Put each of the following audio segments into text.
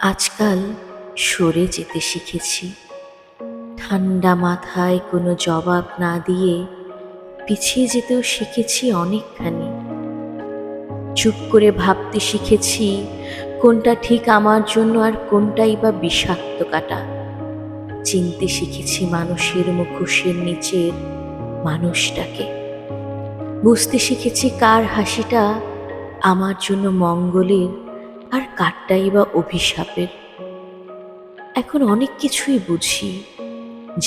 আজকাল সরে যেতে শিখেছি। ঠান্ডা মাথায় কোনো জবাব না দিয়ে পিছিয়ে যেতেও শিখেছি অনেকখানি। চুপ করে ভাবতে শিখেছি কোনটা ঠিক আমার জন্য আর কোনটাই বা বিষাক্ত কাটা। চিনতে শিখেছি মানুষের মুখোশের নিচের মানুষটাকে। বুঝতে শিখেছি কার হাসিটা আমার জন্য মঙ্গলের আর কারটাই বা অভিশাপের। এখন অনেক কিছুই বুঝি,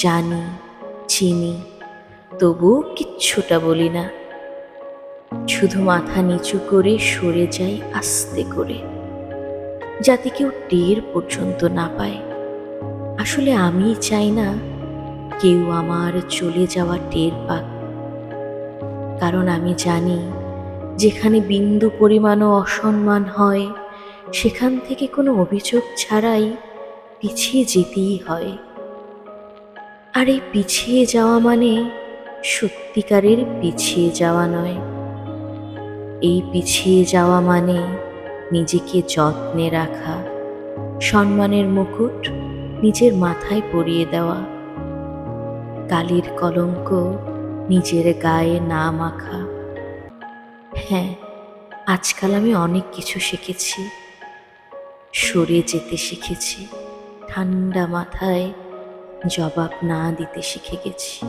জানি, চিনি, তবুও কিচ্ছুটা বলি না। শুধু মাথা নিচু করে সরে যাই আস্তে করে, যাতে কেউ টের পর্যন্ত না পায়। আসলে আমি চাই না কেউ আমার চলে যাওয়া টের পাক। কারণ আমি জানি, যেখানে বিন্দু পরিমাণও অসম্মান হয় সেখান থেকে কোনো অভিযোগ ছাড়াই পিছিয়ে যেতেই হয়। আর এই পিছিয়ে যাওয়া মানে সত্যিকারের পিছিয়ে যাওয়া নয়। এই পিছিয়ে যাওয়া মানে নিজেকে যত্নে রাখা, সম্মানের মুকুট নিজের মাথায় পরিয়ে দেওয়া, কালির কলঙ্ক নিজের গায়ে না মাখা। হ্যাঁ আজকাল আমি অনেক কিছু শিখেছি। সরে যেতে শিখেছি। ঠান্ডা মাথায় জবাব না দিতে শিখে গেছি।